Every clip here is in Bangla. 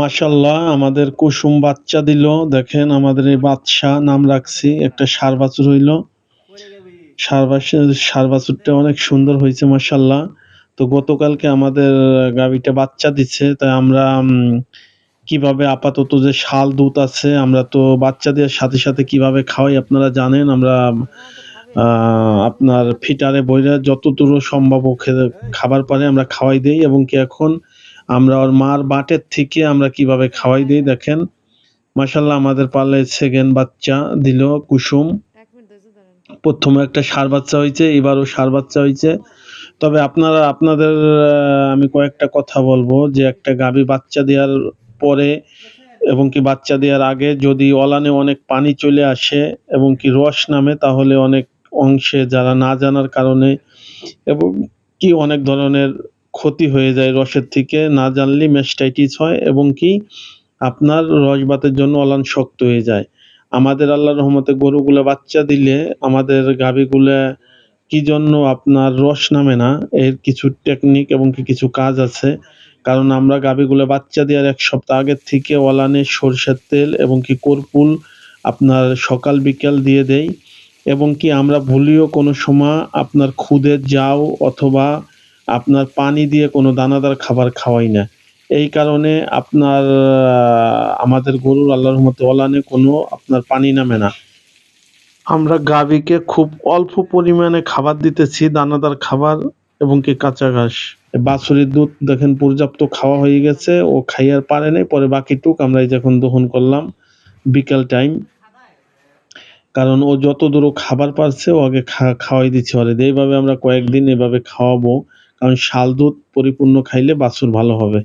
মাশাল্লাহ আমাদের কুসুম বাচ্চা দিল। দেখেন আমাদের এই বাদশা নাম রাখছি, একটা সার বাছুর হইল। সার বাছুরটা অনেক সুন্দর হয়েছে মাশাল্লাহ তো গতকালকে আমাদের গাবিটা বাচ্চা দিচ্ছে তাই আমরা কীভাবে আপাতত যে শাল দুধ আছে, আমরা তো বাচ্চা দেওয়ার সাথে সাথে কীভাবে খাওয়াই আপনারা জানেন, আমরা আপনার ফিটারে বইরা যতদূর সম্ভব খাবার পারে আমরা খাওয়াই দেই, এবং কি এখন আমরা ওর মার বাটের থেকে আমরা কীভাবে খাওয়াই দিই দেখেন। মাশাল্লাহ আমাদের পালে সেকেন্ড বাচ্চা দিল কুসুম। প্রথমে একটা সার বাচ্চা হয়েছে এবারও সার বাচ্চা হয়েছে। তবে আপনারা আপনাদের আমি কয়েকটা কথা বলব যে একটা গাভী বাচ্চা দেওয়ার পরে এবং কি বাচ্চা দেওয়ার আগে যদি অলানে অনেক পানি চলে আসে এবং কি রস নামে তাহলে অনেক অংশে যারা না জানার কারণে এবং কি অনেক ধরনের ক্ষতি হয়ে যায় রসের থেকে, না জানলে মেস্টাইটিস হয় এবং কি আপনার রসবাতের জন্য অলান শক্ত হয়ে যায়। আমাদের আল্লাহ রহমতে গরুগুলো বাচ্চা দিলে আমাদের গাভীগুলো কি জন্য আপনার রস নামে না? এর কিছু টেকনিক এবং কি কিছু কাজ আছে। কারণ আমরা গাভীগুলো বাচ্চা দেওয়ার এক সপ্তাহ আগের থেকে অলানে সরষের তেল এবং কি কর্পুল আপনার সকাল বিকেল দিয়ে দেই এবং কি আমরা ভুলিও কোনো সময় আপনার খুদের যাও অথবা আপনার পানি দিয়ে কোনো দানাদার খাবার খাওয়াই না। এই কারণে আপনার আমাদের গরুর আল্লাহর রহমতে অলানে কোনো আপনার পানি নামে না। আমরা গাভীকে খুব অল্প পরিমাণে খাবার দিতেছি, দানাদার খাবার এবং কি কাঁচা ঘাস। বাছুরের দুধ দেখেন পর্যাপ্ত খাওয়া হয়ে গেছে, ও খাইয়ার পারে নাই, পরে বাকিটুক আমরা যখন দহন করলাম বিকেল টাইম। কারণ ও যত দূর খাবার পারছে, ও আগে খাওয়াই দিচ্ছে। ওরে এইভাবে আমরা কয়েকদিন এভাবে খাওয়াবো। কারণ শাল দুধ পরিপূর্ণ খাইলে বাছুর ভালো হবে।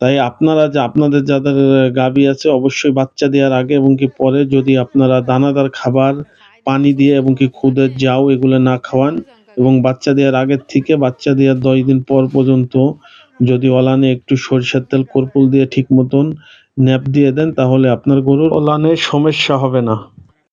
তাই আপনারা যে, আপনাদের যাদের গাভী আছে, অবশ্যই বাচ্চা দেওয়ার আগে এবং কি পরে যদি আপনারা দানাদার খাবার, পানি দিয়ে এবং কি খুদের যাও এগুলো না খাওয়ান এবং বাচ্চা দেওয়ার আগের থেকে বাচ্চা দেওয়ার দশ দিন পর পর্যন্ত যদি অলানে একটু সরিষার তেল কর্পুল দিয়ে ঠিক মতন ন্যাপ দিয়ে দেন, তাহলে আপনার গরুর অলানে সমস্যা হবে না।